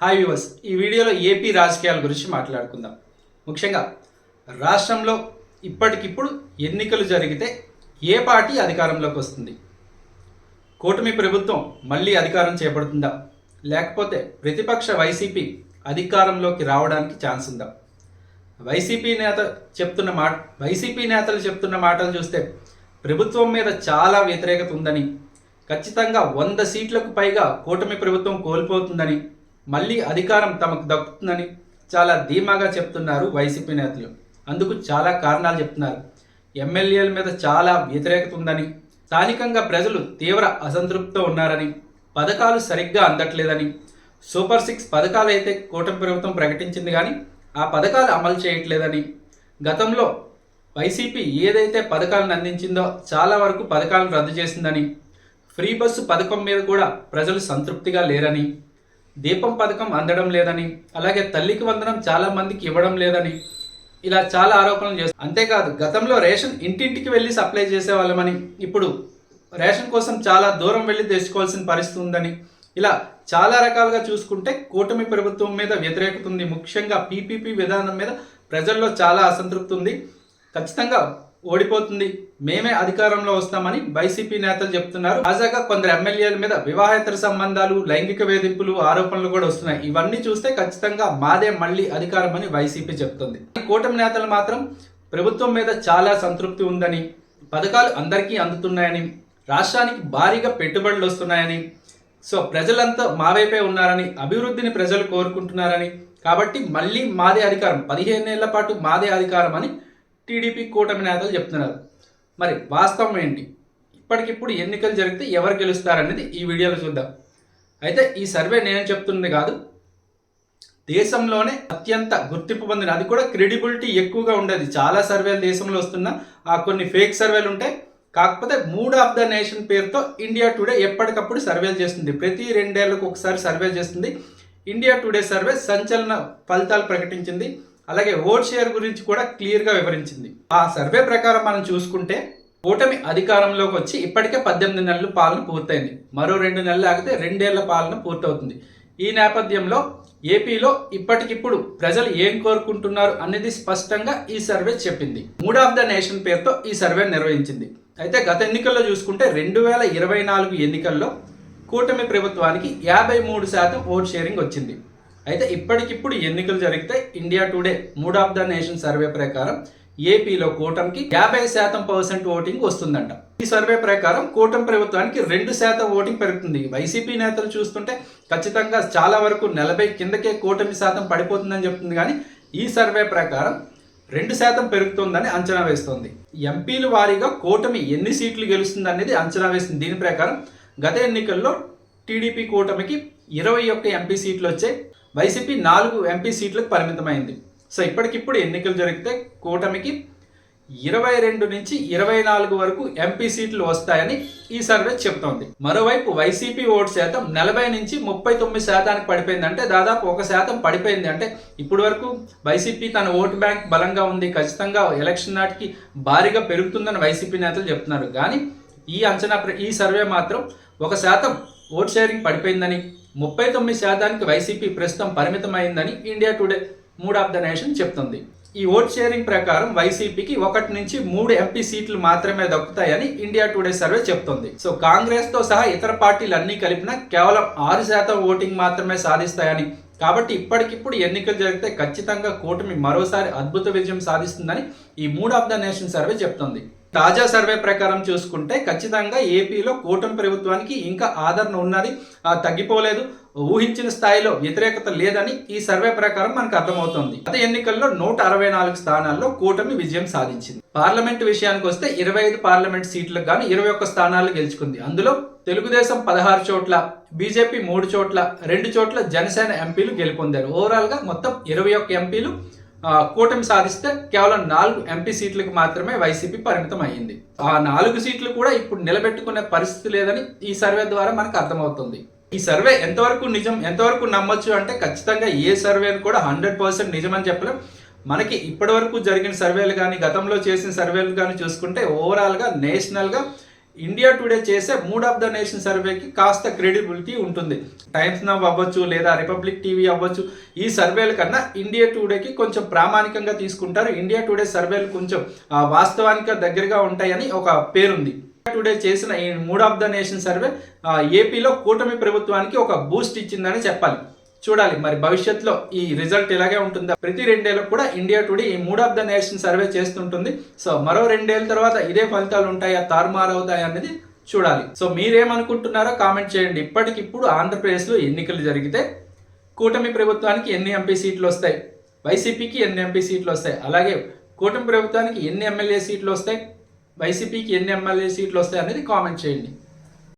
Hi viewers ఈ వీడియోలో AP రాజకీయాల గురించి మాట్లాడుకుందాం. ముఖ్యంగా రాష్ట్రంలో ఇప్పటికిప్పుడు ఎన్నికలు జరిగితే ఏ పార్టీ అధికారంలోకి వస్తుంది? కూటమి ప్రభుత్వం మళ్ళీ అధికారం చేపడుతుందా? లేకపోతే ప్రతిపక్ష వైసీపీ అధికారంలోకి రావడానికి ఛాన్స్ ఉందా? వైసీపీ నేత చెప్తున్న మాట వైసీపీ నేతలు చెప్తున్న మాటలు చూస్తే ప్రభుత్వం మీద చాలా వ్యతిరేకత ఉందని ఖచ్చితంగా వంద సీట్లకు పైగా కూటమి ప్రభుత్వం కోల్పోతుందని మళ్ళీ అధికారం తమకు దక్కుతుందని చాలా ధీమాగా చెప్తున్నారు వైసీపీ నేతలు. అందుకు చాలా కారణాలు చెప్తున్నారు. ఎమ్మెల్యేల మీద చాలా వ్యతిరేకత ఉందని స్థానికంగా ప్రజలు తీవ్ర అసంతృప్తితో ఉన్నారని పథకాలు సరిగ్గా అందట్లేదని సూపర్ సిక్స్ పథకాలు అయితే కూటమి ప్రభుత్వం ప్రకటించింది కానీ ఆ పథకాలు అమలు చేయట్లేదని గతంలో వైసీపీ ఏదైతే పథకాలను అందించిందో చాలా వరకు పథకాలను రద్దు చేసిందని ఫ్రీ బస్సు పథకం మీద కూడా ప్రజలు సంతృప్తిగా లేరని దీపం పథకం అందడం లేదని అలాగే తల్లికి వందనం చాలా మందికి ఇవ్వడం లేదని ఇలా చాలా ఆరోపణలు చేస్తారు అంతేకాదు గతంలో రేషన్ ఇంటింటికి వెళ్ళి సప్లై చేసేవాళ్ళమని ఇప్పుడు రేషన్ కోసం చాలా దూరం వెళ్ళి తెచ్చుకోవాల్సిన పరిస్థితి ఉందని ఇలా చాలా రకాలుగా చూసుకుంటే కూటమి ప్రభుత్వం మీద వ్యతిరేకత ఉంది ముఖ్యంగా పీపీపీ విధానం మీద ప్రజల్లో చాలా అసంతృప్తి ఉంది. ఖచ్చితంగా ఓడిపోతుంది. మేమే అధికారంలో వస్తామని వైసీపీ నేతలు చెప్తున్నారు. తాజాగా కొందరు ఎమ్మెల్యేల మీద వివాహేతర సంబంధాలు లైంగిక వేధింపులు ఆరోపణలు కూడా వస్తున్నాయి. ఇవన్నీ చూస్తే ఖచ్చితంగా మాదే మళ్ళీ అధికారం అని వైసీపీ చెప్తుంది. కూటమి నేతలు మాత్రం ప్రభుత్వం మీద చాలా సంతృప్తి ఉందని పథకాలు అందరికీ అందుతున్నాయని రాష్ట్రానికి భారీగా పెట్టుబడులు వస్తున్నాయని సో ప్రజలంతా మా వైపే ఉన్నారని అభివృద్ధిని ప్రజలు కోరుకుంటున్నారని కాబట్టి మళ్ళీ మాదే అధికారం. పదిహేను పదిహేనేళ్ళ పాటు మాదే అధికారం అని టీడీపీ కూటమి నేతలు చెప్తున్నారు. మరి వాస్తవం ఏంటి? ఇప్పటికిప్పుడు ఎన్నికలు జరిగితే ఎవరు గెలుస్తారనేది ఈ వీడియోలో చూద్దాం. అయితే ఈ సర్వే నేను చెప్తుంది కాదు. దేశంలోనే అత్యంత గుర్తింపు పొందిన అది కూడా క్రెడిబిలిటీ ఎక్కువగా ఉండేది. చాలా సర్వేలు దేశంలో వస్తున్న ఆ కొన్ని ఫేక్ సర్వేలు ఉంటాయి. కాకపోతే మూడ్ ఆఫ్ ద నేషన్ పేరుతో ఇండియా టుడే ఎప్పటికప్పుడు సర్వేలు చేస్తుంది. ప్రతి రెండేళ్ళకు ఒకసారి సర్వే చేస్తుంది. ఇండియా టుడే సర్వే సంచలన ఫలితాలు ప్రకటించింది. అలాగే ఓట్ షేర్ గురించి కూడా క్లియర్గా వివరించింది. ఆ సర్వే ప్రకారం మనం చూసుకుంటే కూటమి అధికారంలోకి వచ్చి ఇప్పటికే పద్దెనిమిది నెలలు పాలన పూర్తయింది. మరో రెండు నెలలు ఆగితే రెండేళ్ళ పాలన పూర్తవుతుంది. ఈ నేపథ్యంలో ఏపీలో ఇప్పటికిప్పుడు ప్రజలు ఏం కోరుకుంటున్నారు అనేది స్పష్టంగా ఈ సర్వే చెప్పింది. మూడ్ ఆఫ్ ద నేషన్ పేరుతో ఈ సర్వే నిర్వహించింది. అయితే గత ఎన్నికల్లో చూసుకుంటే రెండు వేల ఇరవై నాలుగు ఎన్నికల్లో కూటమి ప్రభుత్వానికి యాభై మూడు శాతం ఓట్ షేరింగ్ వచ్చింది. అయితే ఇప్పటికిప్పుడు ఎన్నికలు జరిగితే India Today mood of the nation survey ప్రకారం ఏపీలో కూటమికి యాభై శాతం పర్సెంట్ ఓటింగ్ వస్తుందంట. ఈ సర్వే ప్రకారం కూటమి ప్రభుత్వానికి రెండు శాతం ఓటింగ్ పెరుగుతుంది. వైసీపీ నేతలు చూస్తుంటే ఖచ్చితంగా చాలా వరకు నలభై కిందకే కూటమి శాతం పడిపోతుందని చెప్తుంది కానీ ఈ సర్వే ప్రకారం రెండు శాతం పెరుగుతుందని అంచనా వేస్తోంది. ఎంపీలు వారీగా కూటమి ఎన్ని సీట్లు గెలుస్తుంది అనేది అంచనా వేస్తుంది దీని ప్రకారం గత ఎన్నికల్లో టీడీపీ కూటమికి ఇరవై ఒక్క ఎంపీ సీట్లు వచ్చాయి. వైసీపీ నాలుగు ఎంపీ సీట్లకు పరిమితమైంది. సో ఇప్పటికిప్పుడు ఎన్నికలు జరిగితే కూటమికి ఇరవై రెండు నుంచి ఇరవై నాలుగు వరకు ఎంపీ సీట్లు వస్తాయని ఈ సర్వే చెబుతోంది మరోవైపు వైసీపీ ఓటు శాతం నలభై నుంచి ముప్పై తొమ్మిది శాతానికి పడిపోయింది. అంటే దాదాపు ఒక శాతం పడిపోయింది. అంటే ఇప్పటి వరకు వైసీపీ తన ఓటు బ్యాంక్ బలంగా ఉంది. ఖచ్చితంగా ఎలక్షన్ నాటికి భారీగా పెరుగుతుందని వైసీపీ నేతలు చెప్తున్నారు. కానీ ఈ అంచనా ప్ర- ఈ సర్వే మాత్రం ఒక శాతం ఓట్ షేరింగ్ పడిపోయిందని ముప్పై తొమ్మిది శాతానికి వైసీపీ ప్రస్తుతం పరిమితమైందని India Today mood of the nation చెప్తుంది. ఈ ఓట్ షేరింగ్ ప్రకారం వైసీపీకి ఒకటి నుంచి మూడు ఎంపీ సీట్లు మాత్రమే దక్కుతాయని ఇండియా టుడే సర్వే చెప్తోంది. సో కాంగ్రెస్తో సహా ఇతర పార్టీలు అన్ని కలిపినా కేవలం ఆరు శాతం ఓటింగ్ మాత్రమే సాధిస్తాయని. కాబట్టి ఇప్పటికిప్పుడు ఎన్నికలు జరిగితే ఖచ్చితంగా కూటమి మరోసారి అద్భుత విజయం సాధిస్తుందని ఈ mood of the nation survey చెప్తోంది. తాజా సర్వే ప్రకారం చూసుకుంటే ఖచ్చితంగా ఏపీలో కూటమి ప్రభుత్వానికి ఇంకా ఆదరణ ఉన్నది. తగ్గిపోలేదు. ఊహించిన స్థాయిలో వ్యతిరేకత లేదని ఈ సర్వే ప్రకారం మనకు అర్థమవుతోంది. గత ఎన్నికల్లో నూట అరవై నాలుగు స్థానాల్లో కూటమి విజయం సాధించింది. పార్లమెంట్ విషయానికి వస్తే ఇరవై ఐదు పార్లమెంట్ సీట్లకు గాను ఇరవై ఒక్క స్థానాలు గెలుచుకుంది. అందులో తెలుగుదేశం పదహారు చోట్ల బీజేపీ మూడు చోట్ల రెండు చోట్ల జనసేన ఎంపీలు గెలుపొందారు. ఓవరాల్గా మొత్తం ఇరవై ఒక్క ఎంపీలు కూటమి సాధిస్తే కేవలం నాలుగు ఎంపీ సీట్లకు మాత్రమే వైసీపీ పరిమితం అయ్యింది ఆ నాలుగు సీట్లు కూడా ఇప్పుడు నిలబెట్టుకునే పరిస్థితి లేదని ఈ సర్వే ద్వారా మనకు అర్థమవుతుంది. ఈ సర్వే ఎంతవరకు నిజం ఎంతవరకు నమ్మొచ్చు అంటే ఖచ్చితంగా ఏ సర్వే కూడా హండ్రెడ్ పర్సెంట్ నిజమని చెప్పలేం. మనకి ఇప్పటివరకు జరిగిన సర్వేలు కానీ గతంలో చేసిన సర్వేలు కానీ చూసుకుంటే ఓవరాల్గా నేషనల్గా ఇండియా టుడే చేసే మూడ్ ఆఫ్ ద నేషన్ సర్వేకి కాస్త క్రెడిబిలిటీ ఉంటుంది. టైమ్స్ నవ్ అవ్వచ్చు లేదా రిపబ్లిక్ టీవీ అవ్వచ్చు ఈ సర్వేల కన్నా ఇండియా టుడేకి కొంచెం ప్రామాణికంగా తీసుకుంటారు. ఇండియా టుడే సర్వేలు కొంచెం వాస్తవానికి దగ్గరగా ఉంటాయని ఒక పేరుంది. ఇండియా టుడే చేసిన ఈ mood of the nation survey ఏపీలో కూటమి ప్రభుత్వానికి ఒక బూస్ట్ ఇచ్చిందని చెప్పాలి. చూడాలి. మరి భవిష్యత్తులో ఈ రిజల్ట్ ఇలాగే ఉంటుందా ప్రతి రెండేళ్ళకు కూడా ఇండియా టుడే ఈ mood of the nation survey చేస్తుంటుంది. సో మరో రెండేళ్ళ తర్వాత ఇదే ఫలితాలు ఉంటాయా తారుమారు అవుతాయా అనేది చూడాలి. సో మీరేమనుకుంటున్నారో కామెంట్ చేయండి. ఇప్పటికిప్పుడు ఆంధ్రప్రదేశ్లో ఎన్నికలు జరిగితే కూటమి ప్రభుత్వానికి ఎన్ని ఎంపీ సీట్లు వస్తాయి? వైసీపీకి ఎన్ని ఎంపీ సీట్లు వస్తాయి? అలాగే కూటమి ప్రభుత్వానికి ఎన్ని ఎమ్మెల్యే సీట్లు వస్తాయి? వైసీపీకి ఎన్ని ఎమ్మెల్యే సీట్లు వస్తాయి అనేది కామెంట్ చేయండి.